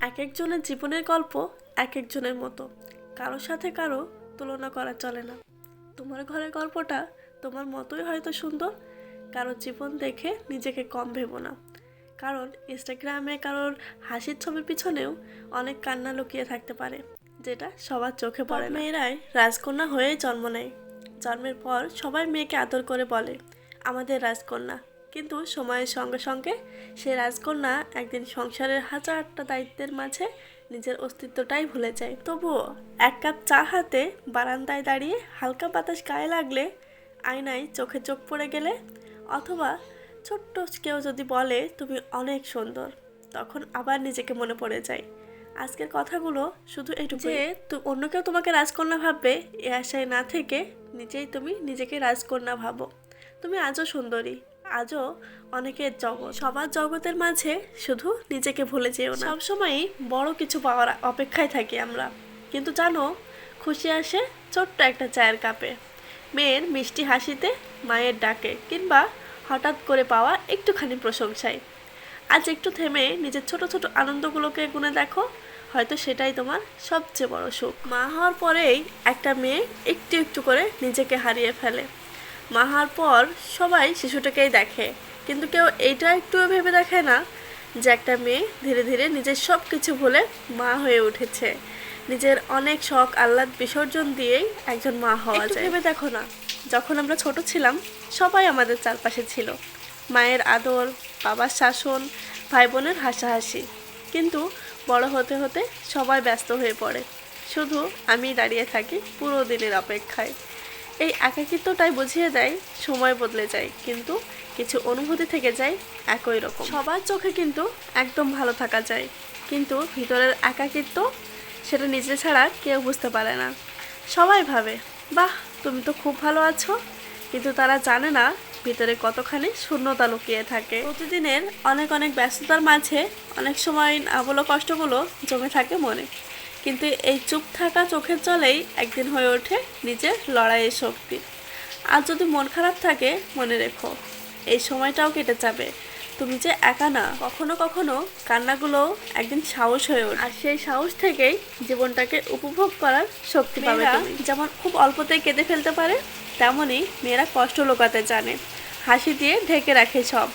এক একজনের জীবনের গল্প এক একজনের মতো। কারোর সাথে কারও তুলনা করা চলে না। তোমার ঘরের গল্পটা তোমার মতোই হয়তো সুন্দর কারোর জীবন দেখে নিজেকে কম ভেবো না। কারণ ইনস্টাগ্রামে কারোর হাসির ছবির পিছনেও অনেক কান্না লুকিয়ে থাকতে পারে, যেটা সবার চোখে পড়ে মেয়েরাই রাজকন্যা হয়েই জন্ম নেয়। জন্মের পর সবাই মেয়েকে আদর করে বলে, আমাদের রাজকন্যা কিন্তু সময়ের সঙ্গে সঙ্গে সে রাজকন্যা একদিন সংসারের হাজারটা দায়িত্বের মাঝে নিজের অস্তিত্বটাই ভুলে যায়। তবুও এক কাপ চা হাতে বারান্দায় দাঁড়িয়ে হালকা বাতাস গায়ে লাগলে আয়নায় চোখে চোখ পড়ে গেলে অথবা ছোট্ট কেউ যদি বলে, তুমি অনেক সুন্দর, তখন আবার নিজেকে মনে পড়ে যায়। আজকের কথাগুলো শুধু এইটুকু যে অন্য কেউ তোমাকে রাজকন্যা ভাববে, এ আশায় না থেকে নিজেই তুমি নিজেকে রাজকন্যা ভাবো। তুমি আজও সুন্দরী। আজও অনেকের জগৎ। সবার জগতের মাঝে শুধু নিজেকে ভুলে যেও না। সবসময়ই বড় কিছু পাওয়ার অপেক্ষায় থাকি আমরা। কিন্তু জানো, খুশি আসে ছোট্ট একটা চায়ের কাপে। মেয়ের মিষ্টি হাসিতে মায়ের ডাকে কিংবা হঠাৎ করে পাওয়া একটুখানি প্রশংসায় আজ একটু থেমে নিজের ছোট ছোট আনন্দগুলোকে গুনে দেখো, হয়তো সেটাই তোমার সবচেয়ে বড় সুখ। মা হওয়ার পরেই একটা মেয়ে একটু একটু করে নিজেকে হারিয়ে ফেলে। মা হওয়ার পর সবাই শিশুটাকেই দেখে। কিন্তু কেউ এইটা একটুও ভেবে দেখে না যে একটা মেয়ে ধীরে ধীরে নিজের সব কিছু ভুলে মা হয়ে উঠেছে। নিজের অনেক শখ আহ্লাদ বিসর্জন দিয়েই একজন মা হওয়া যায়। ভেবে দেখো না। যখন আমরা ছোট ছিলাম সবাই আমাদের চারপাশে ছিল। মায়ের আদর বাবার শাসন ভাই বোনের হাসাহাসি। কিন্তু বড় হতে হতে সবাই ব্যস্ত হয়ে পড়ে। শুধু আমি দাঁড়িয়ে থাকি পুরো দিনের অপেক্ষায়। এই একাকিত্বটাই বুঝিয়ে দেয়, সময় বদলে যায়, কিন্তু কিছু অনুভূতি থেকে যায় একই রকম। সবার চোখে কিন্তু একদম ভালো থাকা যায়, কিন্তু ভিতরের একাকিত্ব সেটা নিজে ছাড়া কেউ বুঝতে পারে না। সবাই ভাবে, বাহ, তুমি তো খুব ভালো আছো। কিন্তু তারা জানে না ভিতরে কতখানি শূন্যতা লুকিয়ে থাকে। প্রতিদিনের অনেক অনেক ব্যস্ততার মাঝে অনেক সময় আবলো কষ্টগুলো জমে থাকে মনে। কিন্তু এই চুপ থাকা চোখের জলেই একদিন হয়ে ওঠে নিজের লড়াইয়ের শক্তি। আর যদি মন খারাপ থাকে মনে রেখো এই সময়টাও কেটে যাবে। তুমি যে একা না কখনো কখনো কান্নাগুলো একদিন সাহস হয়ে ওঠে। আর সেই সাহস থেকেই জীবনটাকে উপভোগ করার শক্তি পাবে যেমন খুব অল্পতেই কেঁদে ফেলতে পারে তেমনই মেয়েরা কষ্ট লোকাতে জানে। হাসি দিয়ে ঢেকে রাখে সব।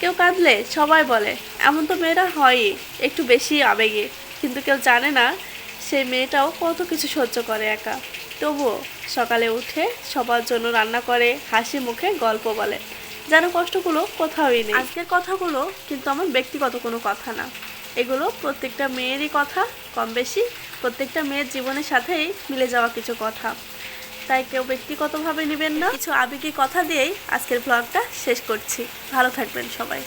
কেউ কাঁদলে সবাই বলে এমন তো মেয়েরা হয়ই একটু বেশি আবেগে। কিন্তু কেউ জানে না সেই মেয়েটাও কত কিছু সহ্য করে একা। তবুও সকালে উঠে সবার জন্য রান্না করে হাসি মুখে গল্প বলে। যেন কষ্টগুলো কোথাওই নেই। আজকের কথাগুলো কিন্তু আমার ব্যক্তিগত কোনো কথা না। এগুলো প্রত্যেকটা মেয়েরই কথা কম বেশি প্রত্যেকটা মেয়ের জীবনের সাথেই মিলে যাওয়া কিছু কথা। তাই কেউ ব্যক্তিগতভাবে নেবেন না। কিছু আবেগী কথা দিয়েই আজকের ব্লগটা শেষ করছি। ভালো থাকবেন সবাই।